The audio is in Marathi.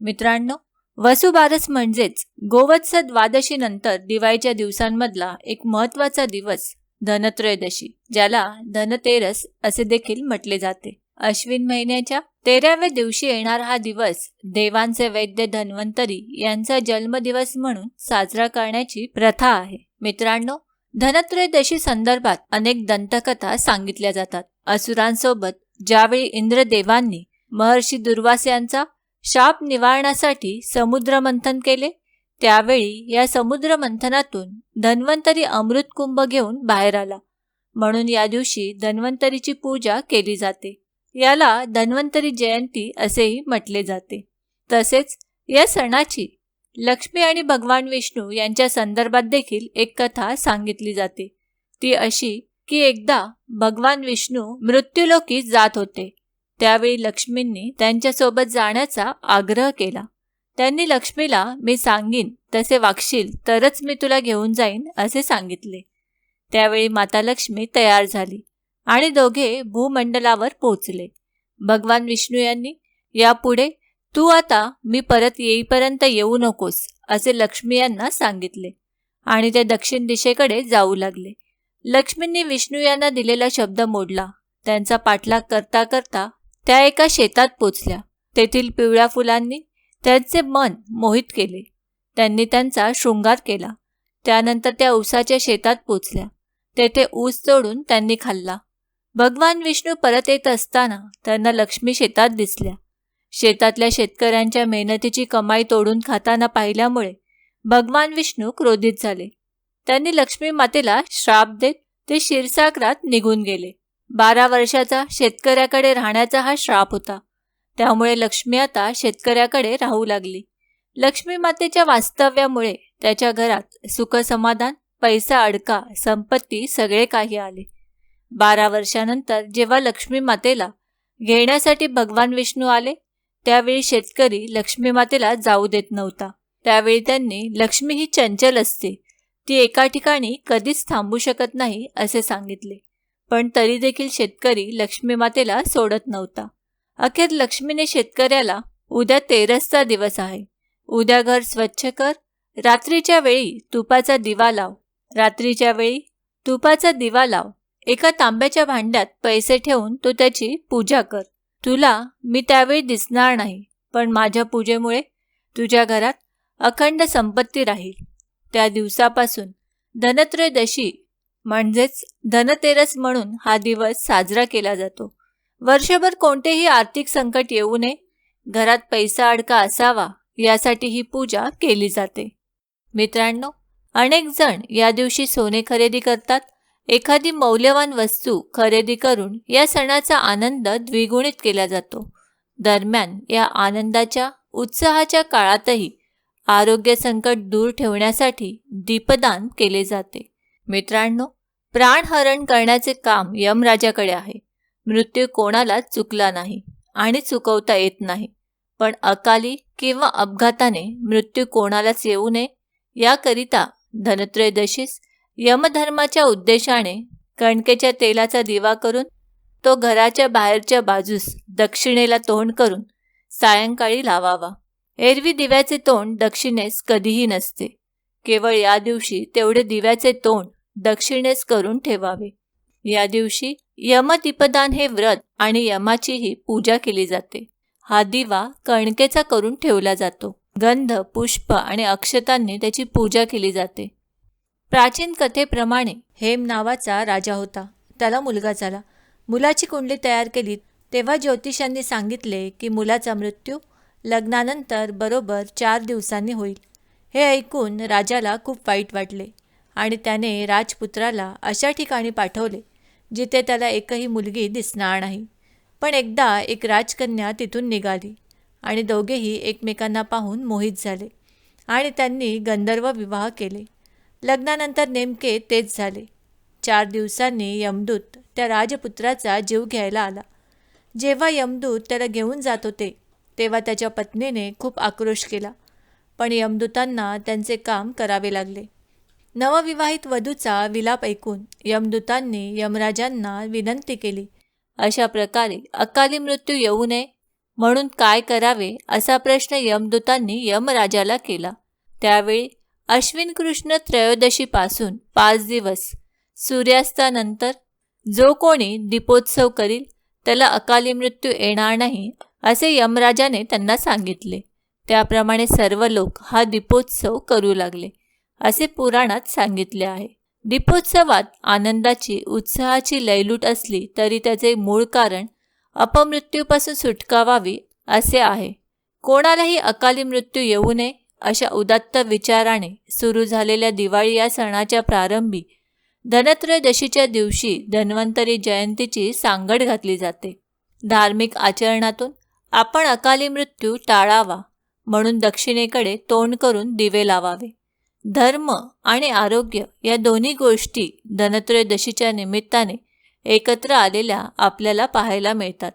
मित्रांनो वसुबारस म्हणजेच गोवत्स द्वादशीनंतर दिवाळीच्या दिवसांमधला एक महत्त्वाचा दिवस धनत्रयोदशी ज्याला धनतेरस असे देखील म्हटले जाते. अश्विन महिन्याच्या तेराव्या दिवशी येणार हा दिवस देवांचे वैद्य धन्वंतरी यांचा जन्मदिवस म्हणून साजरा करण्याची प्रथा आहे. मित्रांनो धनत्रयोदशी संदर्भात अनेक दंतकथा सांगितल्या जातात. असुरांसोबत ज्यावेळी इंद्रदेवांनी महर्षी दुर्वास यांचा शाप निवारण्यासाठी समुद्रमंथन केले. त्यावेळी या समुद्रमंथनातून धन्वंतरी अमृतकुंभ घेऊन बाहेर आला. म्हणून या दिवशी धन्वंतरीची पूजा केली जाते. याला धन्वंतरी जयंती असेही म्हटले जाते. तसेच या सणाची लक्ष्मी आणि भगवान विष्णू यांच्या संदर्भात देखील एक कथा सांगितली जाते. ती अशी की एकदा भगवान विष्णू मृत्यूलोकी जात होते. त्यावेळी लक्ष्मींनी त्यांच्यासोबत जाण्याचा आग्रह केला. त्यांनी लक्ष्मीला मी सांगीन तसे वागशील तरच मी तुला घेऊन जाईन असे सांगितले. त्यावेळी माता लक्ष्मी तयार झाली आणि दोघे भूमंडलावर पोचले भगवान विष्णू यांनी यापुढे तू आता मी परत येईपर्यंत येऊ नकोस असे लक्ष्मी यांना सांगितले आणि ते दक्षिण दिशेकडे जाऊ लागले. लक्ष्मींनी विष्णू यांना दिलेला शब्द मोडला. त्यांचा पाठलाग करता करता त्या एका शेतात पोचल्या. तेथील पिवळ्या फुलांनी त्यांचे मन मोहित केले. त्यांनी त्यांचा शृंगार केला. त्यानंतर त्या ऊसाच्या शेतात पोचल्या. तेथे ऊस तोडून त्यांनी खाल्ला. भगवान विष्णू परत येत असताना त्यांना लक्ष्मी शेतात दिसल्या. शेतातल्या शेतकऱ्यांच्या मेहनतीची कमाई तोडून खाताना पाहिल्यामुळे भगवान विष्णू क्रोधित झाले. त्यांनी लक्ष्मी मातेला श्राप देत ते शिरसागरात निघून गेले. बारा वर्षाचा शेतकऱ्याकडे राहण्याचा हा श्राप होता. त्यामुळे लक्ष्मी आता शेतकऱ्याकडे राहू लागली. लक्ष्मी मातेच्या वास्तव्यामुळे त्याच्या घरात सुखसमाधान पैसा अडका संपत्ती सगळे काही आले. बारा वर्षानंतर जेव्हा लक्ष्मी मातेला घेण्यासाठी भगवान विष्णू आले त्यावेळी शेतकरी लक्ष्मी मातेला जाऊ देत नव्हता. त्यावेळी त्यांनी लक्ष्मी ही चंचल असते. ती एका ठिकाणी कधीच थांबू शकत नाही असे सांगितले. पण तरी देखील शेतकरी लक्ष्मीमातेला सोडत नव्हता. अखेर लक्ष्मीने शेतकऱ्याला उद्या तेरसचा दिवस आहे. उद्या घर स्वच्छ कर. रात्रीच्या वेळी तुपाचा दिवा लाव. रात्रीच्या वेळी तुपाचा दिवा लाव. एका तांब्याच्या भांड्यात पैसे ठेवून तू त्याची पूजा कर. तुला मी त्यावेळी दिसणार नाही पण माझ्या पूजेमुळे तुझ्या घरात अखंड संपत्ती राहील. त्या दिवसापासून धनत्रयोदशी म्हणजेच धनतेरस म्हणून हा दिवस साजरा केला जातो. वर्षभर कोणतेही आर्थिक संकट येऊ नये घरात पैसा अडका असावा यासाठी ही पूजा केली जाते. मित्रांनो अनेक जण या दिवशी सोने खरेदी करतात. एखादी मौल्यवान वस्तू खरेदी करून या सणाचा आनंद द्विगुणित केला जातो. दरम्यान या आनंदाच्या उत्साहाच्या काळातही आरोग्य संकट दूर ठेवण्यासाठी दीपदान केले जाते. मित्रांनो प्राणहरण करण्याचे काम यमराजाकडे आहे. मृत्यू कोणाला चुकला नाही आणि चुकवता येत नाही. पण अकाली किंवा अपघाताने मृत्यू कोणालाच येऊ नये याकरिता धनत्रयोदशीस यमधर्माच्या उद्देशाने कणकेच्या तेलाचा दिवा करून तो घराच्या बाहेरच्या बाजूस दक्षिणेला तोंड करून सायंकाळी लावावा. एरवी दिव्याचे तोंड दक्षिणेस कधीही नसते. केवळ या दिवशी तेवढे दिव्याचे तोंड दक्षिणेस करून ठेवावे. या दिवशी यमदीपदान हे व्रत आणि यमाचीही पूजा केली जाते. हा दिवा कणकेचा करून ठेवला जातो. गंध पुष्प आणि अक्षतांनी त्याची पूजा केली जाते. प्राचीन कथेप्रमाणे हेम नावाचा राजा होता. त्याला मुलगा झाला. मुलाची कुंडली तयार केली. तेव्हा ज्योतिषांनी सांगितले की मुलाचा मृत्यू लग्नानंतर बरोबर चार दिवसांनी होईल. हे ऐकून राजाला खूप वाईट वाटले आणि त्याने राजपुत्राला अशा ठिकाणी पाठवले जिथे त्याला एकही मुलगी दिसणार नाही. पण एकदा एक राजकन्या तिथून निघाली आणि दोघेही एकमेकांना पाहून मोहित झाले आणि त्यांनी गंधर्व विवाह केले. लग्नानंतर नेमके तेच झाले. चार दिवसांनी यमदूत त्या राजपुत्राचा जीव घ्यायला आला. जेव्हा यमदूत त्याला घेऊन जात होते तेव्हा त्याच्या पत्नीने खूप आक्रोश केला. पण यमदूतांना त्यांचे काम करावे लागले. नवविवाहित वधूचा विलाप ऐकून यमदूतांनी यमराजांना विनंती केली. अशा प्रकारे अकाली मृत्यू येऊ नये म्हणून काय करावे असा प्रश्न यमदूतांनी यमराजाला केला. त्यावेळी अश्विन कृष्ण त्रयोदशीपासून पाच दिवस सूर्यास्तानंतर जो कोणी दीपोत्सव करील त्याला अकाली मृत्यू येणार नाही असे यमराजाने त्यांना सांगितले. त्याप्रमाणे सर्व लोक हा दीपोत्सव करू लागले असे पुराणात सांगितले आहे. दीपोत्सवात आनंदाची उत्साहाची लयलूट असली तरी त्याचे मूळ कारण अपमृत्यूपासून सुटका व्हावी असे आहे. कोणालाही अकाली मृत्यू येऊ नये अशा उदात्त विचाराने सुरू झालेल्या दिवाळी या सणाच्या प्रारंभी धनत्रयोदशीच्या दिवशी धन्वंतरी जयंतीची सांगड घातली जाते. धार्मिक आचरणातून आपण अकाली मृत्यू टाळावा. म्हणून दक्षिणेकडे तोंड करून दिवे लावावे. धर्म आणि आरोग्य या दोन्ही गोष्टी धनत्रयोदशीच्या निमित्ताने एकत्र आलेल्या आपल्याला पाहायला मिळतात.